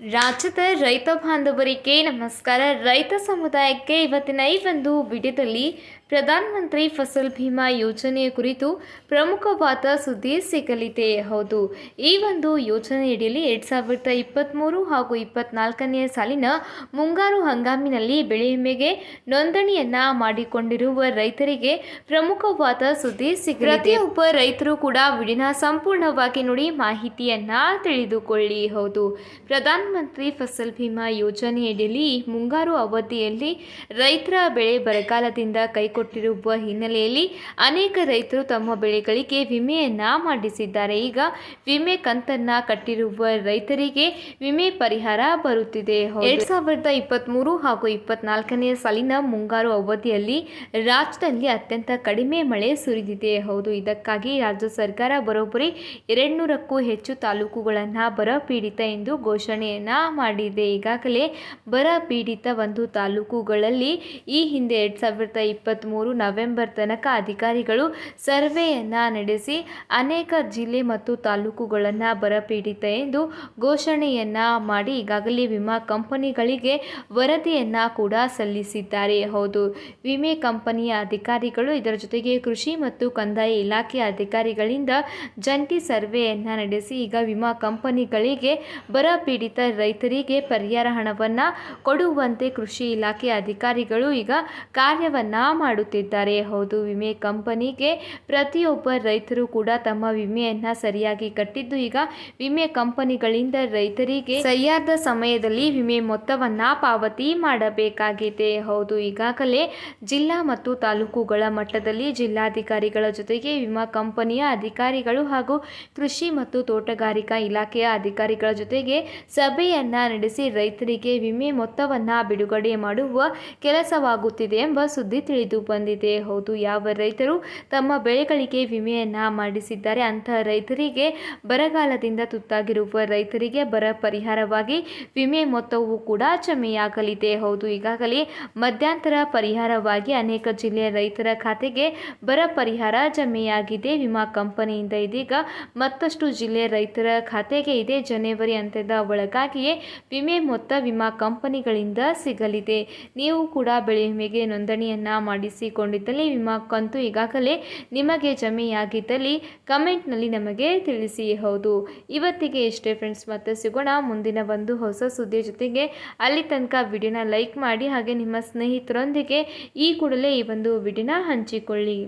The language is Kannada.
ರಾಜ್ಯದ ರೈತ ಬಾಂಧವರಿಗೆ ನಮಸ್ಕಾರ. ರೈತ ಸಮುದಾಯಕ್ಕೆ ಇವತ್ತಿನ ಈ ಒಂದು ವಿಡಿಯೋದಲ್ಲಿ ಪ್ರಧಾನಮಂತ್ರಿ ಫಸಲ್ ಭೀಮಾ ಯೋಜನೆಯ ಕುರಿತು ಪ್ರಮುಖವಾದ ಸುದ್ದಿ ಸಿಗಲಿದೆ. ಹೌದು, ಈ ಒಂದು ಯೋಜನೆಯಡಿಯಲ್ಲಿ ಎರಡು ಸಾವಿರದ ಇಪ್ಪತ್ತ್ಮೂರು ಹಾಗೂ ಇಪ್ಪತ್ನಾಲ್ಕನೆಯ ಸಾಲಿನ ಮುಂಗಾರು ಹಂಗಾಮಿನಲ್ಲಿ ಬೆಳೆ ವಿಮೆಗೆ ನೋಂದಣಿಯನ್ನು ಮಾಡಿಕೊಂಡಿರುವ ರೈತರಿಗೆ ಪ್ರಮುಖವಾದ ಸುದ್ದಿ ಸಿಗಲಿದೆ. ಪ್ರತಿಯೊಬ್ಬ ರೈತರು ಕೂಡ ವಿಡಿನ ಸಂಪೂರ್ಣವಾಗಿ ನೋಡಿ ಮಾಹಿತಿಯನ್ನು ತಿಳಿದುಕೊಳ್ಳಿ. ಹೌದು ಪ್ರಧಾನಮಂತ್ರಿ ಫಸಲ್ ಭೀಮಾ ಯೋಜನೆಯಡಿಯಲ್ಲಿ ಮುಂಗಾರು ಅವಧಿಯಲ್ಲಿ ರೈತರ ಬೆಳೆ ಬರಗಾಲದಿಂದ ಕೈಕೊಟ್ಟಿರುವ ಹಿನ್ನೆಲೆಯಲ್ಲಿ ಅನೇಕ ರೈತರು ತಮ್ಮ ಬೆಳೆಗಳಿಗೆ ವಿಮೆಯನ್ನು ಮಾಡಿಸಿದ್ದಾರೆ. ಈಗ ವಿಮೆ ಕಂತನ್ನು ಕಟ್ಟಿರುವ ರೈತರಿಗೆ ವಿಮೆ ಪರಿಹಾರ ಬರುತ್ತಿದೆ. ಎರಡ್ ಸಾವಿರದ ಇಪ್ಪತ್ತ್ಮೂರು ಹಾಗೂ ಇಪ್ಪತ್ನಾಲ್ಕನೇ ಸಾಲಿನ ಮುಂಗಾರು ಅವಧಿಯಲ್ಲಿ ರಾಜ್ಯದಲ್ಲಿ ಅತ್ಯಂತ ಕಡಿಮೆ ಮಳೆ ಸುರಿದಿದೆ. ಹೌದು, ಇದಕ್ಕಾಗಿ ರಾಜ್ಯ ಸರ್ಕಾರ ಬರೋಬ್ಬರಿ ಎರಡ್ನೂರಕ್ಕೂ ಹೆಚ್ಚು ತಾಲೂಕುಗಳನ್ನು ಬರಪೀಡಿತ ಎಂದು ಎಂದು ಘೋಷಣೆಯನ್ನ ಮಾಡಿದೆ. ಈಗಾಗಲೇ ಬರ ಪೀಡಿತ ಒಂದು ತಾಲೂಕುಗಳಲ್ಲಿ ಈ ಹಿಂದೆ ಎರಡು ಸಾವಿರದ ಇಪ್ಪತ್ತ್ಮೂರು ನವೆಂಬರ್ ತನಕ ಅಧಿಕಾರಿಗಳು ಸರ್ವೆಯನ್ನು ನಡೆಸಿ ಅನೇಕ ಜಿಲ್ಲೆ ಮತ್ತು ತಾಲೂಕುಗಳನ್ನು ಬರಪೀಡಿತ ಎಂದು ಘೋಷಣೆಯನ್ನ ಮಾಡಿ ಈಗಾಗಲೇ ವಿಮಾ ಕಂಪನಿಗಳಿಗೆ ವರದಿಯನ್ನು ಕೂಡ ಸಲ್ಲಿಸಿದ್ದಾರೆ. ಹೌದು, ವಿಮೆ ಕಂಪನಿಯ ಅಧಿಕಾರಿಗಳು ಇದರ ಜೊತೆಗೆ ಕೃಷಿ ಮತ್ತು ಕಂದಾಯ ಇಲಾಖೆ ಅಧಿಕಾರಿಗಳಿಂದ ಜಂಟಿ ಸರ್ವೆಯನ್ನು ನಡೆಸಿ ಈಗ ವಿಮಾ ಕಂಪನಿಗಳಿಗೆ ಬರ ಪೀಡಿತ ರೈತರಿಗೆ ಪರಿಹಾರ ಹಣವನ್ನು ಕೊಡುವಂತೆ ಕೃಷಿ ಇಲಾಖೆ ಅಧಿಕಾರಿಗಳು ಈಗ ಕಾರ್ಯವನ್ನು ಮಾಡುತ್ತಿದ್ದಾರೆ. ಹೌದು, ವಿಮೆ ಕಂಪನಿಗೆ ಪ್ರತಿಯೊಬ್ಬ ರೈತರು ಕೂಡ ತಮ್ಮ ವಿಮೆಯನ್ನು ಸರಿಯಾಗಿ ಕಟ್ಟಿದ್ದು ಈಗ ವಿಮೆ ಕಂಪನಿಗಳಿಂದ ರೈತರಿಗೆ ಸರಿಯಾದ ಸಮಯದಲ್ಲಿ ವಿಮೆ ಮೊತ್ತವನ್ನು ಪಾವತಿ ಮಾಡಬೇಕಾಗಿದೆ. ಹೌದು, ಈಗಾಗಲೇ ಜಿಲ್ಲಾ ಮತ್ತು ತಾಲೂಕುಗಳ ಮಟ್ಟದಲ್ಲಿ ಜಿಲ್ಲಾಧಿಕಾರಿಗಳ ಜೊತೆಗೆ ವಿಮಾ ಕಂಪನಿಯ ಅಧಿಕಾರಿಗಳು ಹಾಗೂ ಕೃಷಿ ಮತ್ತು ತೋಟಗಾರಿಕಾ ಇಲಾಖೆಯ ಅಧಿಕಾರಿಗಳ ಜೊತೆಗೆ ಸಭೆಯನ್ನ ನಡೆಸಿ ರೈತರಿಗೆ ವಿಮೆ ಮೊತ್ತವನ್ನು ಬಿಡುಗಡೆ ಮಾಡುವ ಕೆಲಸವಾಗುತ್ತಿದೆ ಎಂಬ ಸುದ್ದಿ ತಿಳಿದು ಬಂದಿದೆ. ಹೌದು, ಯಾವ ರೈತರು ತಮ್ಮ ಬೆಳೆಗಳಿಗೆ ವಿಮೆಯನ್ನು ಮಾಡಿಸಿದ್ದಾರೆ ಅಂತಹ ರೈತರಿಗೆ ಬರಗಾಲದಿಂದ ತುತ್ತಾಗಿರುವ ರೈತರಿಗೆ ಬರ ಪರಿಹಾರವಾಗಿ ವಿಮೆ ಮೊತ್ತವು ಕೂಡ ಜಮೆಯಾಗಲಿದೆ. ಹೌದು, ಈಗಾಗಲೇ ಮಧ್ಯಂತರ ಪರಿಹಾರವಾಗಿ ಅನೇಕ ಜಿಲ್ಲೆಯ ರೈತರ ಖಾತೆಗೆ ಬರ ಪರಿಹಾರ ಜಮೆಯಾಗಿದೆ. ವಿಮಾ ಕಂಪನಿಯಿಂದ ಇದೀಗ ಮತ್ತಷ್ಟು ಜಿಲ್ಲೆಯ ರೈತರ ಖಾತೆಗೆ ಇದೆ. ಜನವರಿ ಅಂತ್ಯದ ಒಳಗಾಗಿಯೇ ವಿಮೆ ಮೊತ್ತ ವಿಮಾ ಕಂಪನಿಗಳಿಂದ ಸಿಗಲಿದೆ. ನೀವು ಕೂಡ ಬೆಳೆ ವಿಮೆಗೆ ನೋಂದಣಿಯನ್ನು ಮಾಡಿಸಿಕೊಂಡಿದ್ದಲ್ಲಿ ವಿಮಾ ಕಂತು ಈಗಾಗಲೇ ನಿಮಗೆ ಜಮೆಯಾಗಿದ್ದಲ್ಲಿ ಕಮೆಂಟ್ನಲ್ಲಿ ನಮಗೆ ತಿಳಿಸಿ ಹೌದು. ಇವತ್ತಿಗೆ ಇಷ್ಟೇ ಫ್ರೆಂಡ್ಸ್, ಮತ್ತೆ ಸಿಗೋಣ ಮುಂದಿನ ಒಂದು ಹೊಸ ಸುದ್ದಿಯ ಜೊತೆಗೆ. ಅಲ್ಲಿ ತನಕ ವಿಡಿಯೋನ ಲೈಕ್ ಮಾಡಿ ಹಾಗೆ ನಿಮ್ಮ ಸ್ನೇಹಿತರೊಂದಿಗೆ ಈ ಕೂಡಲೇ ಈ ಒಂದು ವಿಡಿಯೋನ ಹಂಚಿಕೊಳ್ಳಿ.